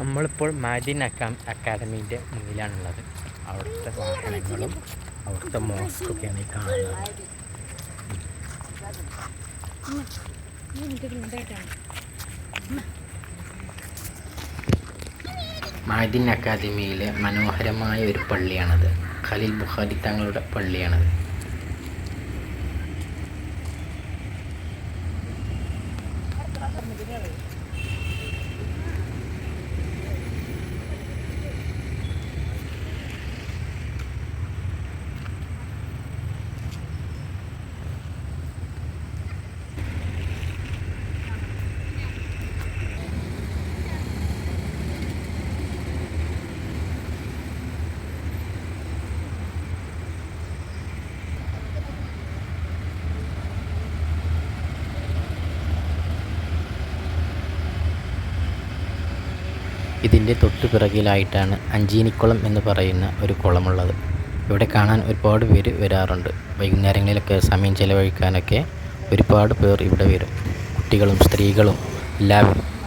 നമ്മളിപ്പോൾ മാദിൻ അക്കാ അക്കാദമീന്റെ മുന്നിലാണുള്ളത്. അവിടുത്തെ വാഹനങ്ങളും അവിടുത്തെ മോസ്കൊക്കെയാണ് ഈ കാണുന്നത്. മാദിൻ അക്കാദമിയിലെ മനോഹരമായ ഒരു പള്ളിയാണത്. ഖലീൽ ബുഖാരി തങ്ങളുടെ പള്ളിയാണത്. ഇതിന്റെ തൊട്ടു പിറകിലായിട്ടാണ് അഞ്ചീനിക്കുളം എന്ന് പറയുന്ന ഒരു കുളമുള്ളത്. ഇവിടെ കാണാൻ ഒരുപാട് പേര് വരാറുണ്ട്. വൈകുന്നേരങ്ങളിലൊക്കെ സമയം ചിലവഴിക്കാനൊക്കെ ഒരുപാട് പേർ ഇവിടെ വരും. കുട്ടികളും സ്ത്രീകളും എല്ലാവരും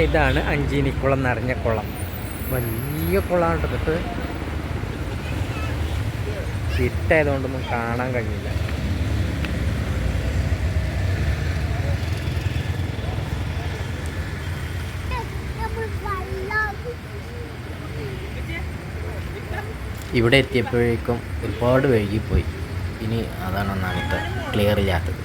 അങ്ങനെ ഇതാണ് അഞ്ചീനിക്കുളം നിറഞ്ഞ കുളം. വലിയ കുളമാണ് കേട്ടോ ഇരുട്ടായതുകൊണ്ടൊന്നും കാണാൻ കഴിയില്ല. ഇവിടെ എത്തിയപ്പോഴേക്കും ഒരുപാട് വൈകിപ്പോയി. ഇനി അതാണ് ഒന്നാമത്തെ ക്ലിയർ ചെയ്യാത്തത്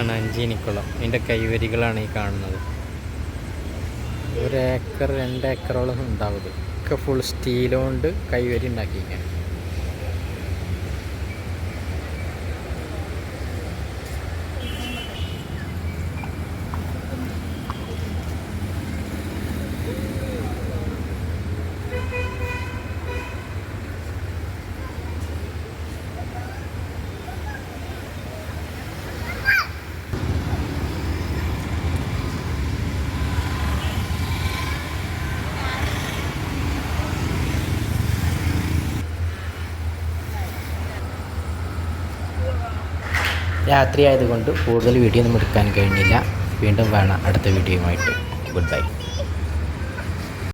ആണ് അഞ്ചിനിക്കുളം. ഇതിന്റെ കൈവരികളാണ് ഈ കാണുന്നത്. ഒരു ഏക്കർ രണ്ട് ഏക്കറോളം ഒക്കെ ഫുൾ സ്റ്റീലുകൊണ്ട് കൈവരി ഉണ്ടാക്കിയിരിക്കാൻ രാത്രി ആയതുകൊണ്ട് കൂടുതൽ വീഡിയോ ഒന്നും എടുക്കാൻ കഴിഞ്ഞില്ല. വീണ്ടും കാണാം. അടുത്ത വീഡിയോയുമായിട്ട്. Good bye